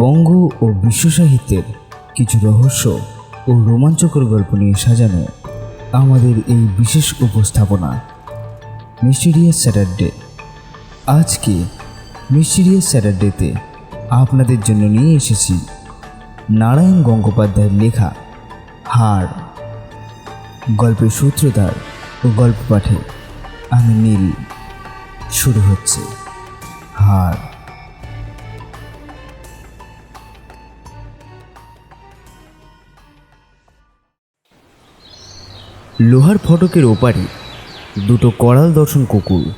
বঙ্গ ও বিশ্ব সাহিত্যের কিছু রহস্য ও রোমাঞ্চকর গল্প নিয়ে সাজানো আমাদের এই বিশেষ উপস্থাপনা, মিস্টিরিয়াস স্যাটারডে। আজকে মিস্টিরিয়াস স্যাটারডেতে আপনাদের জন্য নিয়ে এসেছি নারায়ণ গঙ্গোপাধ্যায়ের লেখা হাড় গল্পের সূত্রধার ও গল্প পাঠে আমি নীল। শুরু হচ্ছে হাড় লোহার ফটকের ওপারে দুটো করাল দর্শন কুকুর।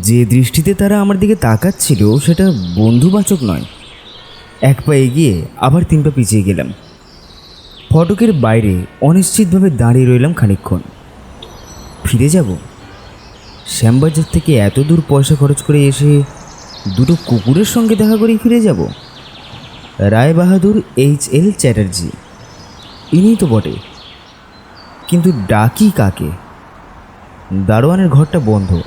যে দৃষ্টিতে তারা আমার দিকে তাকাচ্ছিল, সেটা বন্ধুবাচক নয়। এক পা এগিয়ে আবার তিন পা পিছিয়ে গেলাম। ফটকের বাইরে অনিশ্চিতভাবে দাঁড়িয়ে রইলাম খানিকক্ষণ। ফিরে যাব? শ্যামবাজার থেকে এত দূর পয়সা খরচ করে এসে দুটো কুকুরের সঙ্গে দেখা করেই ফিরে যাব? Rai Bahadur H L Chatterjee. ইনি তো বটে। কিন্তু ডাকি কাকে? দারোয়ানের ঘরটা বন্ধ।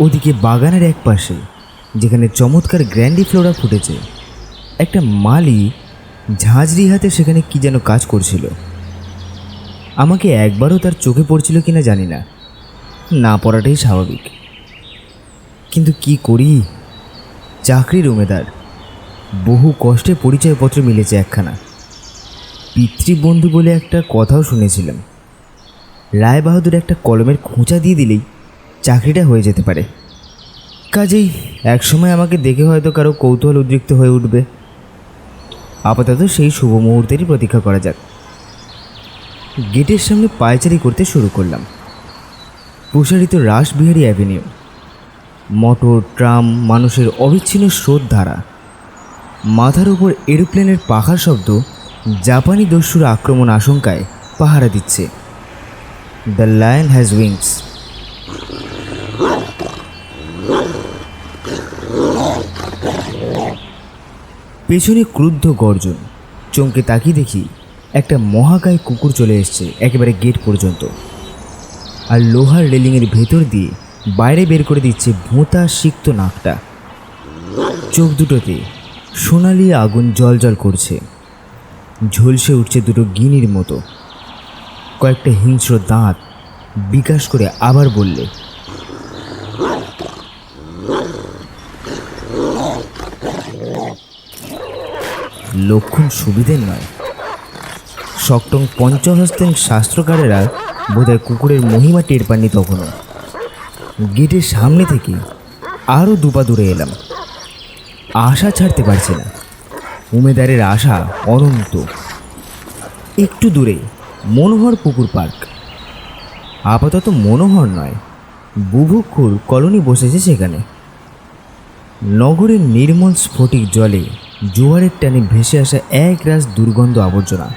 ওদিকে বাগানের এক পাশে, যেখানে চমৎকার গ্র্যান্ডি ফ্লোরা ফুটেছে, একটা মালি ঝাঁঝরি হাতে সেখানে কি যেন কাজ করছিল। আমাকে একবারও তার চোখে পড়ছিল কিনা জানি না। না পড়াটাই স্বাভাবিক। কিন্তু কি করি? চাকরির উমেদার বহু কষ্টে পরিচয়পত্র মিলেছে একখানা। পিতৃবন্ধু বলে একটা কথাও শুনেছিলাম। রায় বাহাদুর একটা কলমের খোঁচা দিয়ে দিলেই চাকরিটা হয়ে যেতে পারে। কাজেই একসময় আমাকে দেখে হয়তো কারও কৌতূহল উদ্রিক্ত হয়ে উঠবে। আপাতত সেই শুভ মুহূর্তেরই প্রতীক্ষা করা যাক। গেটের সামনে পায়চারি করতে শুরু করলাম। প্রসারিত রাসবিহারী অ্যাভিনিউ। মোটর, ট্রাম, মানুষের অবিচ্ছিন্ন স্রোত ধারা মাথার উপর এরোপ্লেনের পাখার শব্দ জাপানি দস্যুর আক্রমণ আশঙ্কায় পাহারা দিচ্ছে। দ্য লায়ন হ্যাজ উইংস পেছনে ক্রুদ্ধ গর্জন। চমকে তাকিয়ে দেখি একটা মহাকায় কুকুর চলে এসছে একেবারে গেট পর্যন্ত। আর লোহার রেলিংয়ের ভেতর দিয়ে বাইরে বের করে দিচ্ছে ভোঁতা সিক্ত নাকটা। চোখ দুটোতে সোনালি আগুন জল জল করছে। ঝলসে উঠছে দুটো গিনির মতো। কয়েকটা হিংস্র দাঁত বিকাশ করে আবার বললে লক্ষণ সুবিধের নয়। সপ্তম পঞ্চহস্তেন শাস্ত্রকারেরা বোধহয় কুকুরের মহিমা টের পাননি তখনও। গেটের সামনে থেকে আরও দুপা দূরে এলাম। আশা ছাড়তে পারছি না। উমেদারের আশা অনন্ত। একটু দূরে মনোহর পুকুর পার্ক। আপাতত মনোহর নয়, বুভুক্ষুর কলোনি বসেছে সেখানে। নগরের নির্মল স্ফটিক জলে জোয়ারের টানে ভেসে আসা এক রাস দুর্গন্ধ আবর্জনা।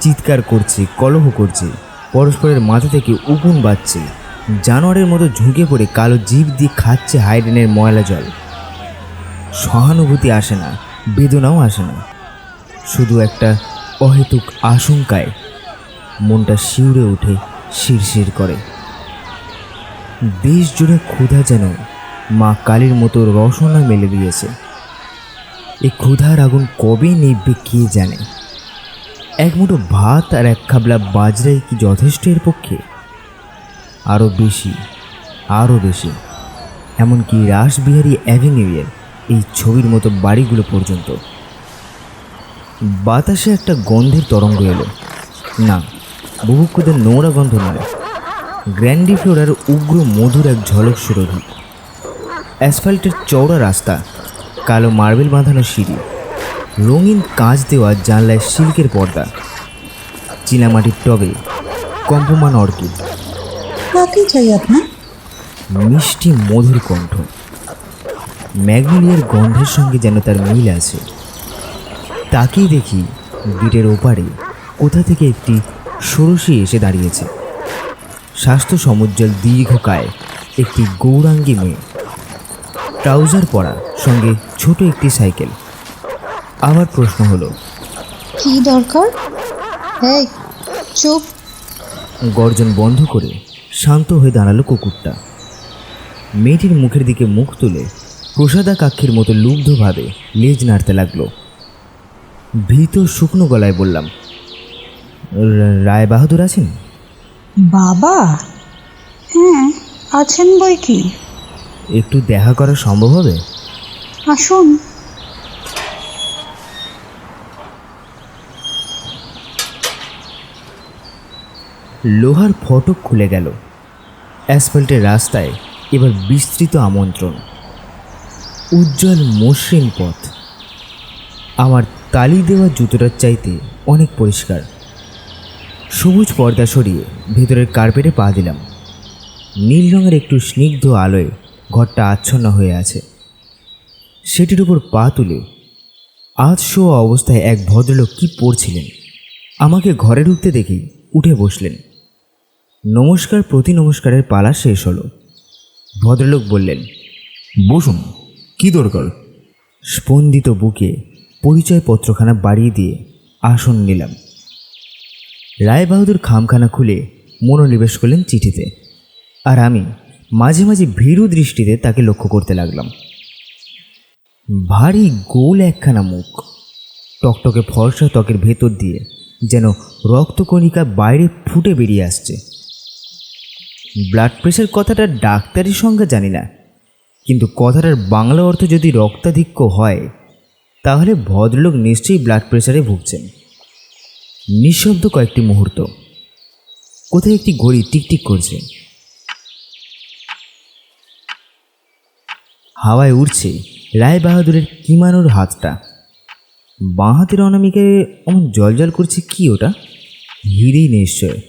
চিৎকার করছে, কলহ করছে, পরস্পরের মাথা থেকে উকুন বাজছে, জানোয়ারের মতো ঝুঁকে পড়ে কালো জীব দিয়ে খাচ্ছে হাইডেনের ময়লা জল। সহানুভূতি আসে না, বেদনাও আসে না। শুধু একটা অহেতুক আশঙ্কায় মনটা শিউরে উঠে শিরশির করে। দেশ জুড়ে ক্ষুধা যেন মা কালীর মতো রসনা মেলে দিয়েছে। এই ক্ষুধার আগুন কবে নিভবে কে জানে? এক মুঠো ভাত আর এক খাবলা বাজরাই কি যথেষ্ট এর পক্ষে? আরও বেশি আরও বেশি, এমনকি রাসবিহারী অ্যাভিনিউয়ের এই ছবির মতো বাড়িগুলো পর্যন্ত। বাতাসে একটা গন্ধের তরঙ্গ এলো। না বুভুক্ষুদের নোংরা গন্ধ নয়। গ্র্যান্ডি ফ্লোরার উগ্র মধুর এক ঝলক সুরভি। অ্যাসফাল্টের চওড়া রাস্তা কালো মার্বেল বাঁধানো সিঁড়ি রঙিন কাঁচ দেওয়া জানলায় সিল্কের পর্দা চীনামাটির টবে কম্পমান অর্কিড। কাকে চাই আপনার? মিষ্টি মধুর কণ্ঠ। ম্যাগনোলিয়ার গন্ধের সঙ্গে যেন তার মিল আছে। তাকেই দেখি গেটের ওপারে কোথা থেকে একটি ষোড়শী এসে দাঁড়িয়েছে। স্বাস্থ্য সমুজ্জ্বল দীর্ঘকায় একটি গৌরাঙ্গী মেয়ে। ট্রাউজার পরা সঙ্গে ছোট একটি সাইকেল। আবার প্রশ্ন হলো কি দরকার? এই চুপ। গর্জন বন্ধ করে শান্ত হয়ে দাঁড়াল কুকুরটা। মেয়েটির মুখের দিকে মুখ তুলে প্রসাদাকাক্ষীর মতো লুব্ধভাবে লেজ নাড়তে লাগল। ভীত শুকনো গলায় বললাম "রা- রায় বাহাদুর আছেন? বাবা? হ্যাঁ আছেন বই কি? একটু দেখা করা সম্ভব হবে? আসুন। লোহার ফটক খুলে গেল। অ্যাসফল্টের রাস্তায় এবার বিস্তৃত আমন্ত্রণ। উজ্জ্বল মসৃণ পথ। আমার তালি দেওয়া জুতোটার চাইতে অনেক পরিষ্কার। সবুজ পর্দা সরিয়ে ভেতরের কার্পেটে পা দিলাম। নীল রঙের একটু স্নিগ্ধ আলোয় ঘরটা আচ্ছন্ন হয়ে আছে। সেটির উপর পা তুলে আজ শোয়া অবস্থায় এক ভদ্রলোক কি পড়ছিলেন? আমাকে ঘরে ঢুকতে দেখেই উঠে বসলেন। নমস্কার, প্রতি নমস্কারের পালা শেষ হলো। ভদ্রলোক বললেন, বসুন, কি দরকার? স্পন্দিত বুকে পরিচয়পত্রখানা বাড়িয়ে দিয়ে আসন নিলাম। রায়বাহাদুর খামখানা খুলে মনোনিবেশ করলেন চিঠিতে। আর আমি মাঝে মাঝে ভীরু দৃষ্টিতে তাকে লক্ষ্য করতে লাগলাম। ভারী গোল একখানা মুখ। টকটকে ফর্সা ত্বকের ভেতর দিয়ে যেন রক্তকণিকা বাইরে ফুটে বেরিয়ে আসছে। ব্লাড প্রেশার কথাটা ডাক্তারের সঙ্গে জানি না, কিন্তু কথাটার বাংলা অর্থ যদি রক্তাধিক্য হয় তাহলে ভদ্রলোক নিশ্চয়ই ব্লাড প্রেশারে ভুগছেন। নিঃশব্দ কয়েকটি মুহূর্ত। কোথায় একটি ঘড়ি টিকটিক করছে? হাওয়ায় উড়ছে রায় বাহাদুরের কিমানোর হাতটা। বাঁ হাতের অনামিকে অমন জলজল করছে কি ওটা? হিরেই নিশ্চয়।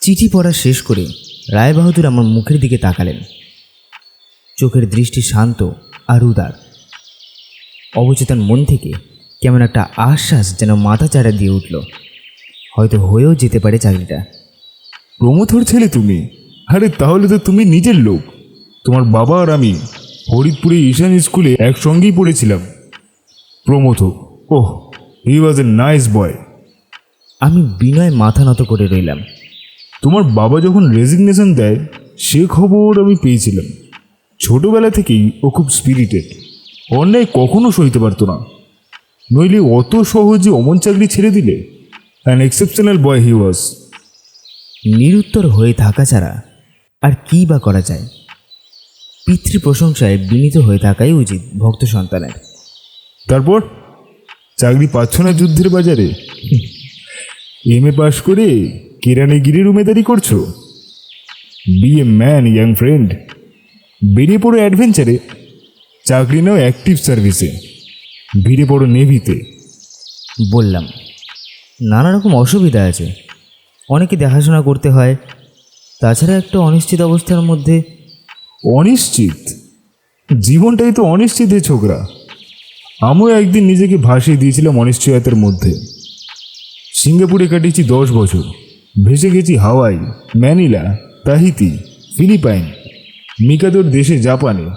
চিঠি পড়া শেষ করে রায়বাহাদুর আমার মুখের দিকে তাকালেন। চোখের দৃষ্টি শান্ত আর উদার। অবচেতন মন থেকে কেমন একটা আশ্বাস যেন মাথা চাড়া দিয়ে উঠল। হয়তো হয়েও যেতে পারে চাকরিটা। প্রমথর ছেলে তুমি? আরে তাহলে তো তুমি নিজের লোক। তোমার বাবা আর আমি ফরিদপুরে ঈশান স্কুলে একসঙ্গেই পড়েছিলাম। প্রমথ ওহ হি ওয়াজ এ নাইস বয় আমি বিনয় মাথা নত করে রইলাম। তোমার বাবা যখন রেজিগনেশন দেয় সে খবর আমি পেয়েছিলাম। ছোটবেলা থেকেই ও খুব স্পিরিটেড অন্যায় কখনো সইতে পারতো না। নইলে অত সহজে অমন চাকরি ছেড়ে দিলে? অ্যান এক্সেপশনাল বয় হি ওয়াজ নিরুত্তর হয়ে থাকা ছাড়া আর কী বা করা যায়? পিতৃ প্রশংসায় বিনীত হয়ে থাকাই উচিত ভক্ত সন্তানের। তারপর? চাকরি পাচ্ছ না যুদ্ধের বাজারে? এম এ পাশ করে কেরানিগিরির উমেদারি করছ? Be a man young friend বেরিয়ে পড়ো অ্যাডভেঞ্চারে চাকরি নাও অ্যাক্টিভ সার্ভিসে ভিড়ে পড়ো নেভিতে। বললাম নানা রকম অসুবিধা আছে। অনেকে দেখাশোনা করতে হয় তাছাড়া একটা অনিশ্চিত অবস্থার মধ্যে। অনিশ্চিত? জীবনটাই তো অনিশ্চিত হে ছোকরা। আমিও একদিন নিজেকে ভাসিয়ে দিয়েছিলাম অনিশ্চয়তার মধ্যে। সিঙ্গাপুরে কাটিয়েছি দশ বছর। ভেসে গেছি হাওয়াই ম্যানিলা তাহিতি ফিলিপাইন মিকাদোর দেশে জাপানে।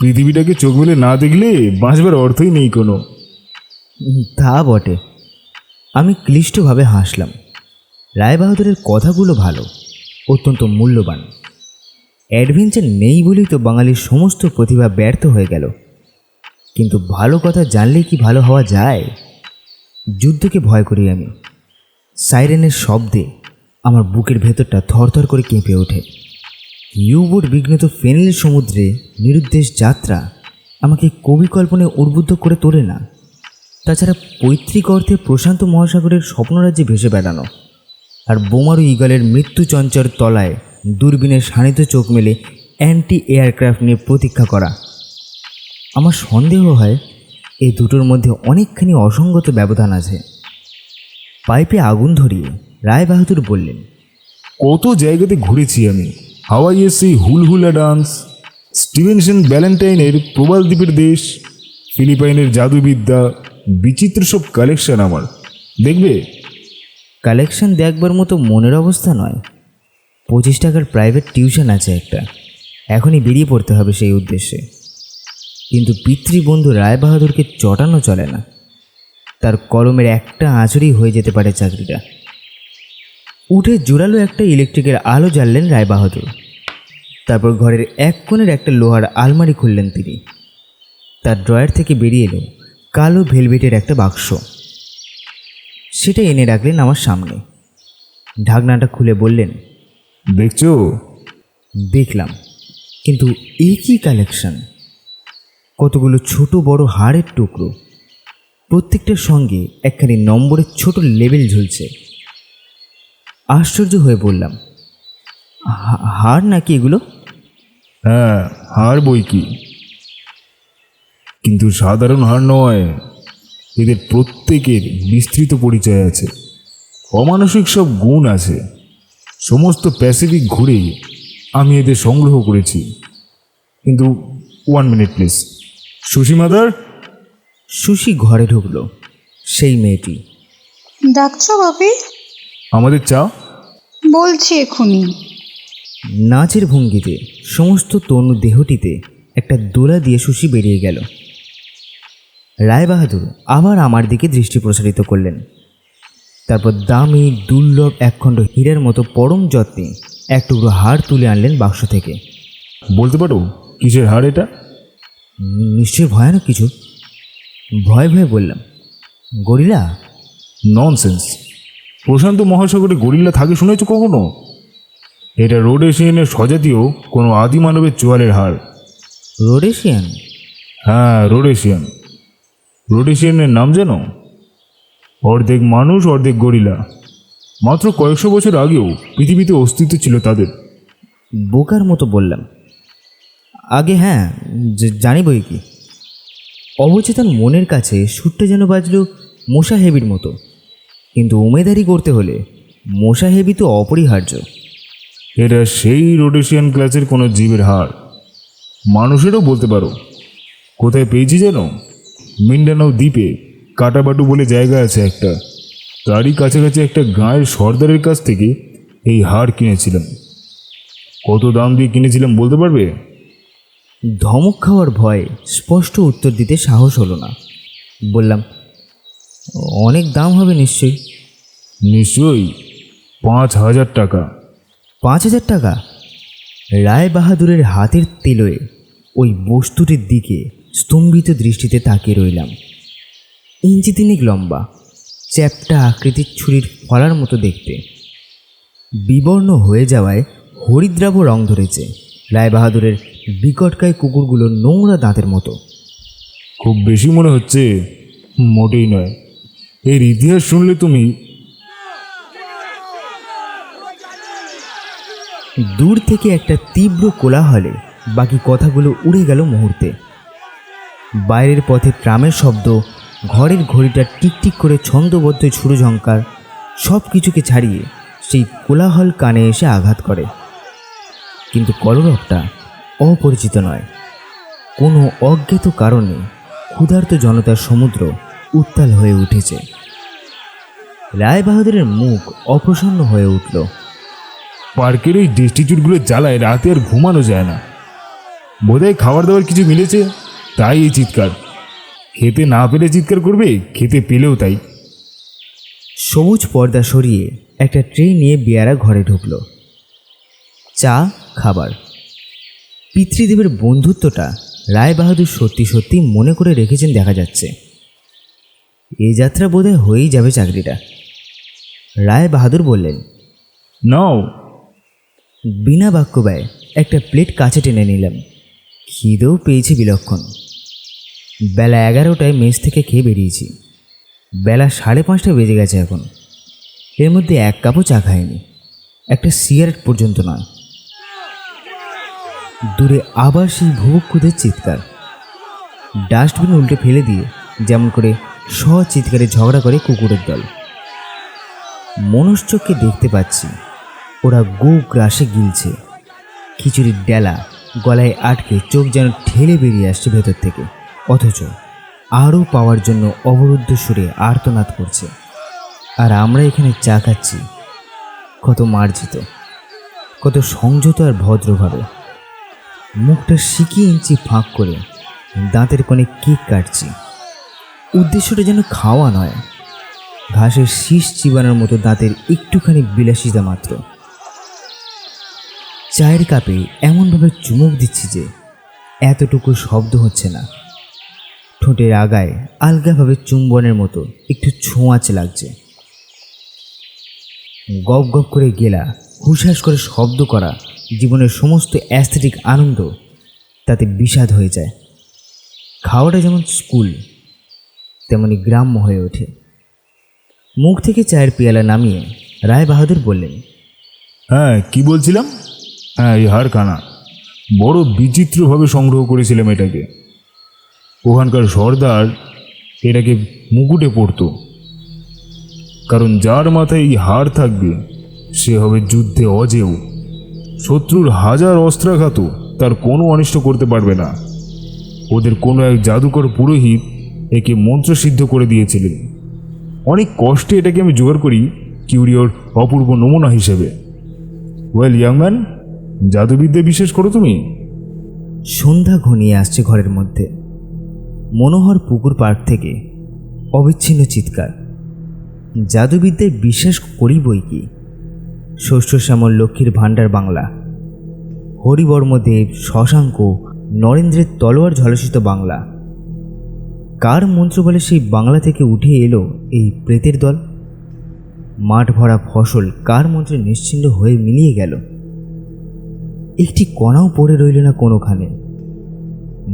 পৃথিবীটাকে চোখ মেলে না দেখলে বাঁচবার অর্থই নেই কোনো। তা বটে। আমি ক্লিষ্টভাবে হাসলাম। রায়বাহাদুরের কথাগুলো ভালো, অত্যন্ত মূল্যবান। অ্যাডভেঞ্চার নেই বলেই তো বাঙালির সমস্ত প্রতিভা ব্যর্থ হয়ে গেল। কিন্তু ভালো কথা জানলে কি ভালো হওয়া যায়? যুদ্ধকে ভয় করি আমি। সাইরেনের শব্দে আমার বুকের ভেতরটা থরথর করে কেঁপে ওঠে। ইউবোট বিঘ্নিত ফেনেল সমুদ্রে নিরুদ্দেশ যাত্রা আমাকে কবি কল্পনায় উদ্বুদ্ধ করে তোলে না। তাছাড়া পৈতৃক অর্থে প্রশান্ত মহাসাগরের স্বপ্নরাজ্যে ভেসে বেড়ানো আর বোমারু ইগলের মৃত্যু চঞ্চর তলায় দূরবীনের শানিত চোখ মেলে অ্যান্টি এয়ারক্রাফট নিয়ে প্রতীক্ষা করা। আমার সন্দেহ হয় এই দুটোর মধ্যে অনেকখানি অসঙ্গত ব্যবধান আছে। পাইপে আগুন ধরিয়ে রায় বাহাদুর বললেন, কত জায়গাতে ঘুরেছি আমি। হাওয়াইয়ের সেই হুলহুলা ডান্স স্টিভেনসন ব্যালেন্টাইনের প্রবাল দ্বীপের দেশ ফিলিপাইনের জাদুবিদ্যা বিচিত্র সব কালেকশন আমার দেখবে কালেকশন দেখবার মতো মনের অবস্থা নয় পঁচিশ টাকার প্রাইভেট টিউশন আছে একটা এখনই বেরিয়ে পড়তে হবে সেই উদ্দেশ্যে কিন্তু পিতৃবন্ধু রায়বাহাদুরকে চটানো চলে না তার কলমের একটা আঁচড়ই হয়ে যেতে পারে চাকরিটা উঠে জোরালো একটা ইলেকট্রিকের আলো জ্বাললেন রায়বাহাদুর। তারপর ঘরের এক কোণের একটা লোহার আলমারি খুললেন তিনি। তার ড্রয়ার থেকে বেরিয়ে এলো কালো ভেলভেটের একটা বাক্স। সেটা এনে রাখলেন আমার সামনে। ঢাকনাটা খুলে বললেন দেখছ? দেখলাম কিন্তু এ কী কালেকশন? কতগুলো ছোট বড় হাড়ের টুকরো। প্রত্যেকটার সঙ্গে একখানি নম্বরের ছোট লেবেল ঝুলছে। আশ্চর্য হয়ে বললাম "হা- হাড় নাকি এগুলো? হ্যাঁ হার বই কি? কিন্তু সাধারণ হার নয় এদের প্রত্যেকের বিস্তৃত পরিচয় আছে অমানসিক সব গুণ আছে সমস্ত প্যাসিফিক ঘুরে আমি এদের সংগ্রহ করেছি। কিন্তু one minute please Sushi mother? Sushi ঘরে ঢুকলো সেই মেয়েটি। ডাকছো বাপি আমাদের চা? বলছি এখুনি নাচের ভঙ্গিতে সমস্ত তনু দেহটিতে একটা দোলা দিয়ে সুশি বেরিয়ে গেল। রায়বাহাদুর আবার আমার দিকে দৃষ্টি প্রসারিত করলেন। তারপর দামি দুর্লভ একখণ্ড হীরের মতো পরম যত্নে এক টুকরো হাড় তুলে আনলেন বাক্স থেকে। বলতে পারো কিসের হাড় এটা? নিশ্চয়ই ভয়ানক কিছু। ভয় ভয়ে বললাম গরিলা? ননসেন্স প্রশান্ত মহাসাগরে গরিল্লা থাকে শুনেছো কখনো? এটা রোডেশিয়ানের স্বজাতীয় কোনো আদি মানবের চোয়ালের হাড়। রোডেশিয়ান হ্যাঁ রোডেশিয়ান রোডেশিয়ানের নাম জানো অর্ধেক মানুষ অর্ধেক গরিলা। মাত্র কয়েকশো বছর আগেও পৃথিবীতে অস্তিত্ব ছিল তাদের। বোকার মতো বললাম। আগে হ্যাঁ জানি বই কি অবচেতন মনের কাছে সুরটা যেন বাজল মশা হেবির মতো। কিন্তু উমেদারি করতে হলে মশা হেবি তো অপরিহার্য। এটা সেই রোডেশিয়ান ক্লাসের কোনো জীবের হাড় মানুষেরও বলতে পারো। কোথায় পেয়েছি যেন? মিন্ডানাও দ্বীপে কাটাবাটু বলে জায়গা আছে একটা। তারই কাছাকাছি একটা গাঁয়ের সর্দারের কাছ থেকে এই হাড় কিনেছিলাম। কত দাম দিয়ে কিনেছিলাম বলতে পারবে? ধমক খাওয়ার ভয়ে স্পষ্ট উত্তর দিতে সাহস হলো না। বললাম অনেক দাম হবে নিশ্চয়ই। নিশ্চয়ই। পাঁচ হাজার টাকা। পাঁচ হাজার টাকা? রায় বাহাদুরের হাতের তেলোয় ওই বস্তুটির দিকে স্তম্ভিত দৃষ্টিতে তাকিয়ে রইলাম। ইঞ্চি তিনেক লম্বা চ্যাপটা আকৃতির ছুরির ফলার মতো দেখতে। বিবর্ণ হয়ে যাওয়ায় হরিদ্রাভ রং ধরেছে রায় বাহাদুরের বিকটকায় কুকুরগুলো নোংরা দাঁতের মতো। খুব বেশি মনে হচ্ছে মোটেই নয়। এর ইতিহাস শুনলে তুমি দূর থেকে একটা তীব্র কোলাহলে বাকি কথাগুলো উড়ে গেল মুহূর্তে। বাইরের পথে ট্রামের শব্দ, ঘরের ঘড়িটা টিকটিক করে ছন্দবদ্ধ ছুরো ঝঙ্কার সব কিছুকে ছাড়িয়ে সেই কোলাহল কানে এসে আঘাত করে। কিন্তু কলরবটা অপরিচিত নয়। কোনো অজ্ঞাত কারণে ক্ষুধার্ত জনতার সমুদ্র উত্তাল হয়ে উঠেছে। রায় বাহাদুরের মুখ অপ্রসন্ন হয়ে উঠল। পার্কের এই ডিস্টিটিউটগুলো জ্বালায় রাতে আর ঘুমানো যায় না। বোধহয় খাবার দাবার কিছু মিলেছে? তাই এই চিৎকার। খেতে না পেলে চিৎকার করবে খেতে পেলেও তাই। সবুজ পর্দা সরিয়ে একটা ট্রে নিয়ে বেয়ারা ঘরে ঢুকল। চা খাবার। পিতৃদেবের বন্ধুত্বটা রায় বাহাদুর সত্যি সত্যি মনে করে রেখেছেন দেখা যাচ্ছে। এই যাত্রা বোধহয় হয়েই যাবে চাকরিটা। রায় বাহাদুর বললেন নও। বিনা বাক্য ব্যয় একটা প্লেট কাছে টেনে নিলাম। খিদেও পেয়েছি বিলক্ষণ। বেলা এগারোটায় মেস থেকে খেয়ে বেরিয়েছি। বেলা সাড়ে পাঁচটা বেজে গেছে এখন। এর মধ্যে এক কাপও চা খায়নি একটা সিগারেট পর্যন্ত নয়। দূরে আবার সেই ভুবক্ষুদের চিৎকার। ডাস্টবিন উল্টে ফেলে দিয়ে যেমন করে চিৎকারে ঝগড়া করে কুকুরের দল। মনুষ্যকে দেখতে পাচ্ছি, ওরা গু গ্রাসে গিলছে। খিচুড়ির ডেলা গলায় আটকে চোখ যেন ঠেলে বেরিয়ে আসছে ভেতর থেকে। অথচ আরও পাওয়ার জন্য অবরুদ্ধ সুরে আর্তনাদ করছে। আর আমরা এখানে চা খাচ্ছি। কত মার্জিত, কত সংযত আর ভদ্রভাবে। মুখটা সিকি ইঞ্চি ফাঁক করে, দাঁতের কোণে কেক কাটছি। উদ্দেশ্যটা যেন খাওয়া নয়। ঘাসের শীষ চিবানোর মতো দাঁতের একটুখানি বিলাসিতা মাত্র। চায়ের কাপে এমনভাবে চুমুক দিচ্ছি যে এতটুকু শব্দ হচ্ছে না। ঠোঁটের আগায় আলগাভাবে চুম্বনের মতো একটু ছোঁয়াচ লাগছে। গপ গপ করে গেলা হুশাস করে শব্দ করা জীবনের সমস্ত অ্যাস্থেটিক আনন্দ তাতে বিষাদ হয়ে যায়। খাওয়াটা যেমন স্কুল তেমনি গ্রাম্য হয়ে ওঠে। মুখ থেকে চায়ের পেয়ালা নামিয়ে রায় বাহাদুর বললেন হ্যাঁ কি বলছিলাম? হ্যাঁ এই হারখানা। বড় বিচিত্রভাবে সংগ্রহ করেছিলাম এটাকে। ওখানকার সর্দার এটাকে মুকুটে পড়তো। কারণ যার মাথায় এই হার থাকবে, সে হবে যুদ্ধে অজেয়। শত্রুর হাজার অস্ত্রাঘাত তার কোনো অনিষ্ট করতে পারবে না। ওদের কোনো এক জাদুকর পুরোহিত একে মন্ত্রসিদ্ধ করে দিয়েছিলেন। অনেক কষ্টে এটাকে আমি জোগাড় করি কিউরিওর অপূর্ব নমুনা হিসেবে। ওয়েল ইয়াংম্যান জাদুবিদ্যা বিশ্বাস করো তুমি। সন্ধ্যা ঘনিয়ে আসছে ঘরের মধ্যে। মনোহর পুকুর পাড় থেকে অবিচ্ছিন্ন চিৎকার। জাদুবিদ্যায় বিশ্বাস করি বই কি? ষষ্ঠ শ্যামল লক্ষ্মীর ভাণ্ডার বাংলা। হরিবর্মদেব, শশাঙ্ক, নরেন্দ্রের তলোয়ার ঝলসিত বাংলা। কার মন্ত্র বলে সেই বাংলা থেকে উঠে এলো এই প্রেতের দল? মাঠ ভরা ফসল কার মন্ত্রে নিশ্চিন্ন হয়ে মিলিয়ে গেল? একটি কণাও পড়ে রইল না কোনোখানে।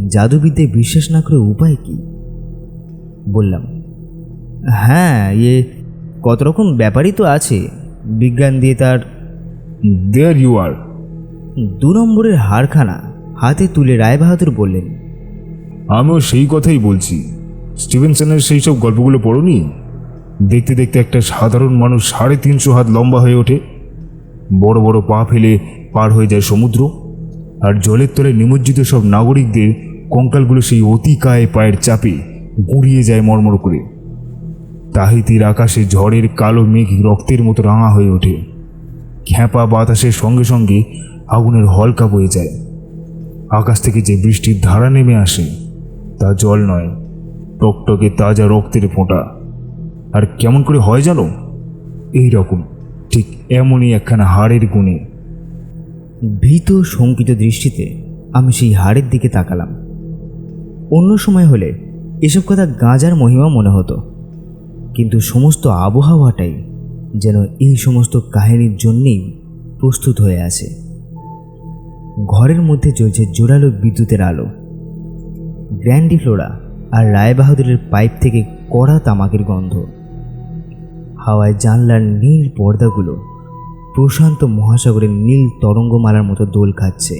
জাদুবিদ্যায় বিশ্বাস না করে উপায় কি? বললাম হ্যাঁ ইয়ে কত রকম ব্যাপারই তো আছে। বিজ্ঞান দিয়ে তার দেয়ার ইউ আর দু নম্বরের হারখানা হাতে তুলে রায়বাহাদুর বললেন আমিও সেই কথাই বলছি। স্টিভেনসনের সেই সব গল্পগুলো পড়োনি? দেখতে দেখতে একটা সাধারণ মানুষ সাড়ে তিনশো হাত লম্বা হয়ে ওঠে। বড় বড় পা ফেলে পার হয়ে যায় সমুদ্র। আর জলের তলে নিমজ্জিত সব নাগরিকদের কঙ্কালগুলো সেই অতিকায় পায়ের চাপে গুঁড়িয়ে যায় মর্মর করে। তাহিতির আকাশে ঝড়ের কালো মেঘ রক্তের মতো রাঙা হয়ে ওঠে। খ্যাপা বাতাসের সঙ্গে সঙ্গে আগুনের হলকা বয়ে যায়। আকাশ থেকে যে বৃষ্টির ধারা নেমে আসে, তা জল নয়। টকটকে তাজা রক্তের ফোঁটা। আর কেমন করে হয় জানো? এই রকম ঠিক এমনই একখানা হাড়ের গুণে। ভীত শঙ্কিত দৃষ্টিতে আমি সেই হাড়ের দিকে তাকালাম। অন্য সময় হলে এসব কথা গাঁজার মহিমা মনে হতো। কিন্তু সমস্ত আবহাওয়াটাই যেন এই সমস্ত কাহিনীর জন্যেই প্রস্তুত হয়ে আছে। ঘরের মধ্যে চলছে জোরালো বিদ্যুতের আলো। গ্র্যান্ডি ফ্লোরা আর রায়বাহাদুরের পাইপ থেকে কড়া তামাকের গন্ধ। হাওয়ায় জানলার নীল পর্দাগুলো প্রশান্ত মহাসাগরের নীল তরঙ্গমালার মতো দোল খাচ্ছে।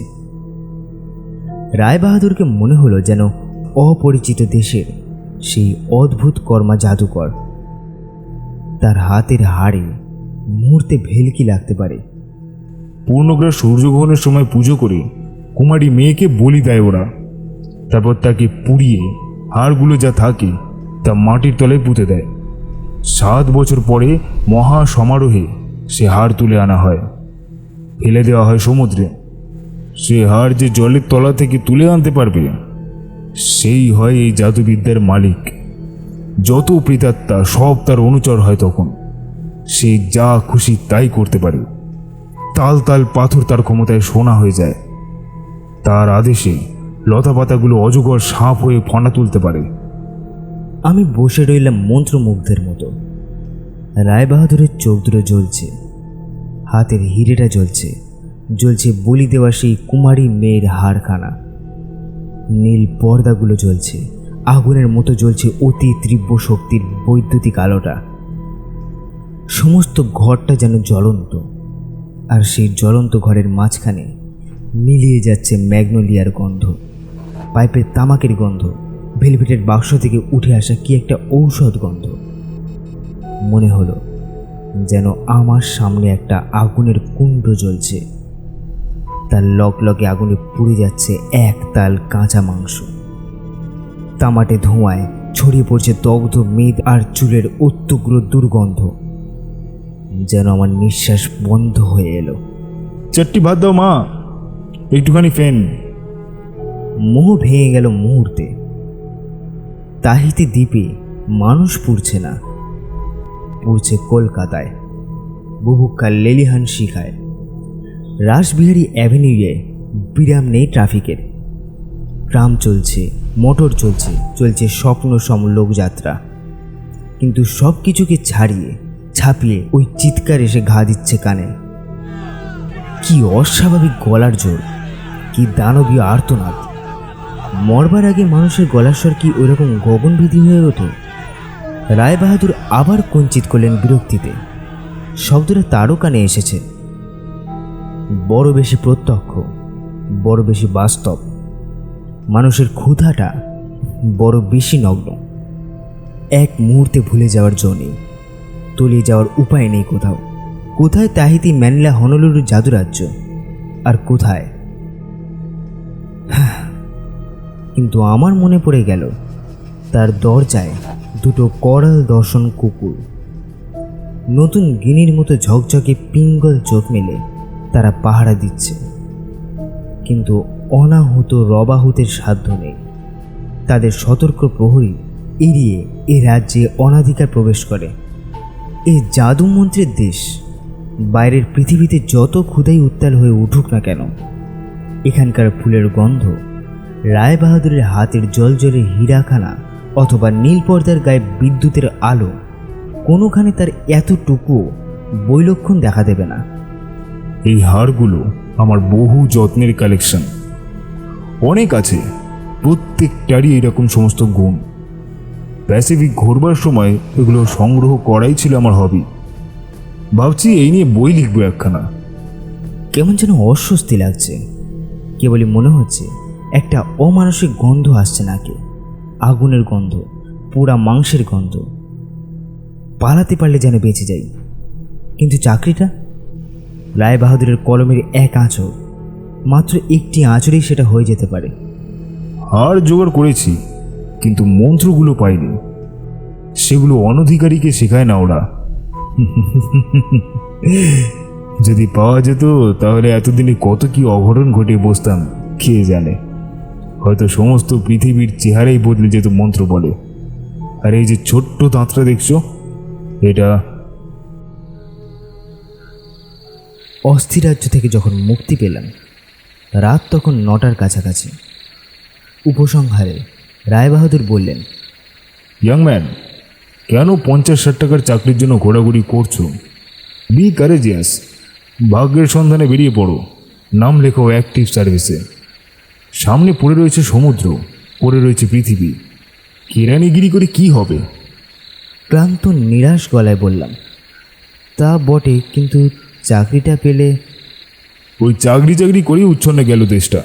রায়বাহাদুরকে মনে হলো যেন অপরিচিত দেশের সেই অদ্ভুত কর্মা জাদুকর। তার হাতের হাড়ে মুহূর্তে ভেলকি লাগতে পারে। পূর্ণগ্রাস সূর্যগ্রহণের সময় পুজো করে কুমারী মেয়েকে বলি দেয় ওরা। তারপর তাকে পুড়িয়ে হাড়গুলো যা থাকে তা মাটির তলায় পুঁতে দেয়। সাত বছর পরে মহা সমারোহে সে হাড় তুলে আনা হয়। ফেলে দেওয়া হয় সমুদ্রে। সে হাড় যে জলের তলা থেকে তুলে আনতে পারবে, সেই হয় এই জাদুবিদ্যার মালিক। যত প্রেতাত্মা সব তার অনুচর হয় তখন। সে যা খুশি তাই করতে পারে। তাল তাল পাথর তার ক্ষমতায় সোনা হয়ে যায়। তার আদেশে লতাপাতাগুলো অজগর সাপ হয়ে ফনা তুলতে পারে। আমি বসে রইলাম মন্ত্রমুগ্ধের মতো। রায়বাহাদুরের চোখ দুটো জ্বলছে। হাতের হিরেটা জ্বলছে। জ্বলছে বলি দেওয়া সেই কুমারী মেয়ের হাড়খানা। নীল পর্দাগুলো জ্বলছে। আগুনের মতো জ্বলছে অতি তীব্র শক্তির বৈদ্যুতিক আলোটা। সমস্ত ঘরটা যেন জ্বলন্ত। আর সেই জ্বলন্ত ঘরের মাঝখানে মিলিয়ে যাচ্ছে ম্যাগনোলিয়ার গন্ধ। পাইপের তামাকের গন্ধ, ভেলভেটের বাক্স থেকে উঠে আসা কি একটা ঔষধ গন্ধ। মনে হলো যেন আমার সামনে একটা আগুনের কুণ্ড জ্বলছে। তার লক লকে আগুনে পুড়ে যাচ্ছে এক তাল কাঁচা মাংস। তামাটে ধোঁয়ায় ছড়িয়ে পড়ছে দগ্ধ মেদ আর চুলের অত্যুগ্র দুর্গন্ধ। যেন আমার নিঃশ্বাস বন্ধ হয়ে এলো। চারটি ভাত দাও মা, একটুখানি ফ্যান মোহ ভেঙে গেল মুহূর্তে। তাহিতি দ্বীপে মানুষ পুড়ছে না। পুড়ছে কলকাতায়। বুভুক্ষা লেলিহান শিখায়। রাসবিহারী অ্যাভিনিউয়ে বিরাম নেই ট্রাফিকের। ট্রাম চলছে, মোটর চলছে চলছে স্বপ্ন সম লোকযাত্রা। কিন্তু সব কিছুকে ছাড়িয়ে, ছাপিয়ে ওই চিৎকার এসে ঘা দিচ্ছে কানে। কি অস্বাভাবিক গলার জোর, কি দানবীয় আর্তনাদ। মরবার আগে মানুষের গলার স্বর কি ওইরকম গগনবিধি হয়ে ওঠে? রায় বাহাদুর আবার কঞ্চিত করলেন বিরক্তিতে। শব্দটা তারও কানে এসেছে। বড় বেশি প্রত্যক্ষ, বড় বেশি বাস্তব। মানুষের ক্ষুধাটা বড় বেশি নগ্ন। এক মুহূর্তে ভুলে যাওয়ার জো তলিয়ে যাওয়ার উপায় নেই কোথাও। কোথায় তাহিতি ম্যানিলা হনলুলুর জাদুরাজ্য? আর কোথায় কিন্তু আমার মনে পড়ে গেল, তার দরজায় দুটো করাল দর্শন কুকুর। নতুন গিনির মতো ঝকঝকে পিঙ্গল চোখ মেলে তারা পাহারা দিচ্ছে। কিন্তু অনাহুত রবাহুতের সাধ্য নেই। তাদের সতর্ক প্রহরী এড়িয়ে এ রাজ্যে অনাধিকার প্রবেশ করে। এই জাদুমন্ত্রের দেশ, বাইরের পৃথিবীতে যত ক্ষুদাই উত্তাল হয়ে উঠুক না কেন, এখানকার ফুলের গন্ধ রায় বাহাদুরের হাতের জলজলে হীরাখানা অথবা নীল পর্দার গায়ে বিদ্যুতের আলো কোনোখানে তার এতটুকুও বৈলক্ষণ দেখা দেবে না। এই হারগুলো আমার বহু যত্নের কালেকশন। অনেক আছে প্রত্যেকটারই এরকম সমস্ত গুণ। প্যাসিফিক ঘোরবার সময় এগুলো সংগ্রহ করাই ছিল আমার হবি ভাবছি এই নিয়ে বই লিখব একখানা। কেমন যেন অস্বস্তি লাগছে কেবলই মনে হচ্ছে। একটা অমানসিক গন্ধ আসছে নাকি? আগুনের গন্ধ পোড়া মাংসের গন্ধ। পালাতে পারলে যেন বেঁচে যাই। কিন্তু চাকরিটা? রায় বাহাদুরের কলমের এক আঁচড় মাত্র একটি আঁচড়েই সেটা হয়ে যেতে পারে। হার জোগাড় করেছি, কিন্তু মন্ত্রগুলো পাইনি। সেগুলো অনধিকারীকে শেখায় না ওরা। যদি পাওয়া যেত, তাহলে এতদিনে কত কি অঘটন ঘটিয়ে বসতাম, কে জানে। হয়তো সমস্ত পৃথিবীর চেহারাই বদলে যেত মন্ত্র বলে। আর এই যে ছোট্ট দাঁতটা দেখছ এটা অস্থিরাজ্য থেকে যখন মুক্তি পেলাম রাত তখন নটার কাছাকাছি। উপসংহারে রায়বাহাদুর বললেন ইয়াং ম্যান কেন পঞ্চাশ ষাট টাকার চাকরির জন্য ঘোরাঘুরি করছ? বি কারেজিয়াস ভাগ্যের সন্ধানে বেরিয়ে পড়ো। নাম লেখো অ্যাক্টিভ সার্ভিসে। সামনে পড়ে রয়েছে সমুদ্র পড়ে রয়েছে পৃথিবী। কেরানিগিরি করে কি হবে? ক্লান্ত নিরাশ গলায় বললাম তা বটে কিন্তু চাকরিটা পেলে? ওই চাকরি চাকরি করেই উচ্ছন্নে গেল দেশটা।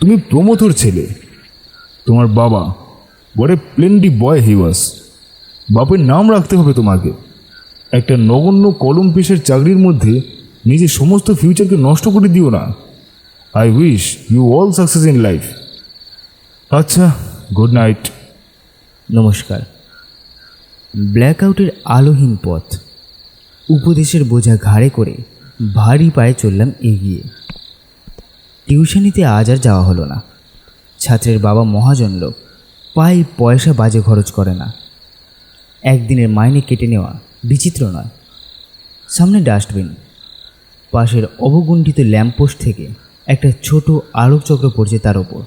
তুমি প্রমথর ছেলে। তোমার বাবা বড় প্লেন্ডি বয় হিওয়াস বাপের নাম রাখতে হবে তোমাকে। একটা নগণ্য কলম পেশের চাকরির মধ্যে নিজের সমস্ত ফিউচারকে নষ্ট করে দিও না। I wish you all success in life আচ্ছা গুড নাইট নমস্কার। ব্ল্যাকআউটের আলোহীন পথ। উপদেশের বোঝা ঘাড়ে করে ভারী পায়ে চললাম এগিয়ে। টিউশনিতে আজ আর যাওয়া হলো না। ছাত্রের বাবা মহাজন লোক পাই পয়সা বাজে খরচ করে না। একদিনের মাইনে কেটে নেওয়া বিচিত্র নয়। সামনে ডাস্টবিন, পাশের অবগুণ্ঠিত ল্যাম্পপোস্ট থেকে একটা ছোট আলোকচক্র পড়ছে তার ওপর।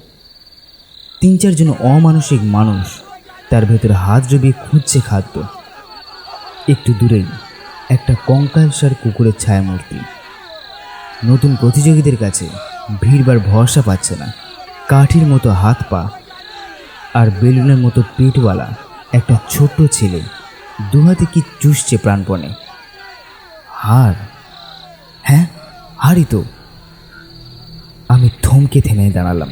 তিন চারজন অমানসিক মানুষ তার ভেতরে হাত ডুবিয়ে খুঁজছে খাদ্য। একটু দূরেই একটা কঙ্কালসার কুকুরের ছায়ামূর্তি। নতুন প্রতিযোগীদের কাছে ভিড়বার ভরসা পাচ্ছে না। কাঠির মতো হাত পা আর বেলুনের মতো পেটওয়ালা একটা ছোট্ট ছেলে দুহাতে কি চুষছে প্রাণপণে। হার হ্যাঁ হারই তো। আমি থমকে থেমে দাঁড়ালাম।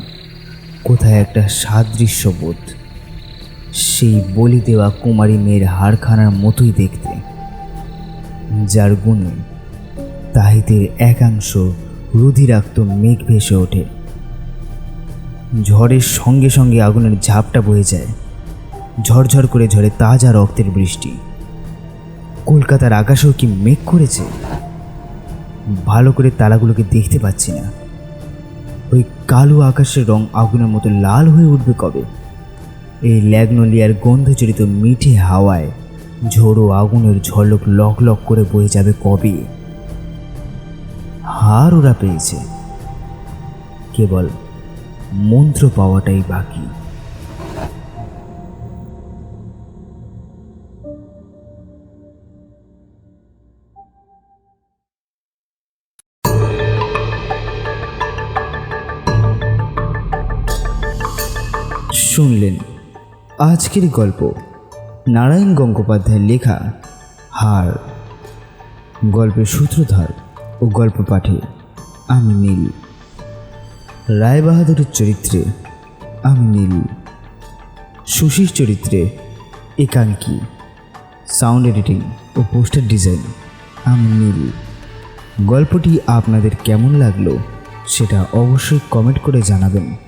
কোথায় একটা সাদৃশ্য বোধ। সেই বলি দেওয়া কুমারী মেয়ের হাড়খানার মতোই দেখতে। যার গুণে তাহিতের একাংশ রুধিরাক্ত মেঘ ভেসে ওঠে। ঝড়ের সঙ্গে সঙ্গে আগুনের ঝাপটা বয়ে যায়। ঝরঝর করে ঝরে তাজা রক্তের বৃষ্টি। কলকাতার আকাশেও কি মেঘ করেছে? ভালো করে তারাগুলোকে দেখতে পাচ্ছি না। ওই কালো আকাশের রং আগুনের মতো লাল হয়ে উঠবে কবে? এই ল্যাগনোলিয়ার গন্ধচরিত মিঠে হাওয়ায় ঝোড়ো আগুনের ঝলক লক লক করে বয়ে যাবে কবে? হার ওরা পেয়েছে। কেবল মন্ত্র পাওয়াটাই বাকি। শুনলেন। আজকের গল্প, নারায়ণ গঙ্গোপাধ্যায়ের লেখা, হার। গল্পের সূত্রধার ও গল্প পাঠে আমি নীল। রায়বাহাদুরের চরিত্রে আমি নীল। সুশীর চরিত্রে একাঙ্কি। সাউন্ড এডিটিং ও পোস্টার ডিজাইন আমি নীল। গল্পটি আপনাদের কেমন লাগল সেটা অবশ্যই কমেন্ট করে জানাবেন।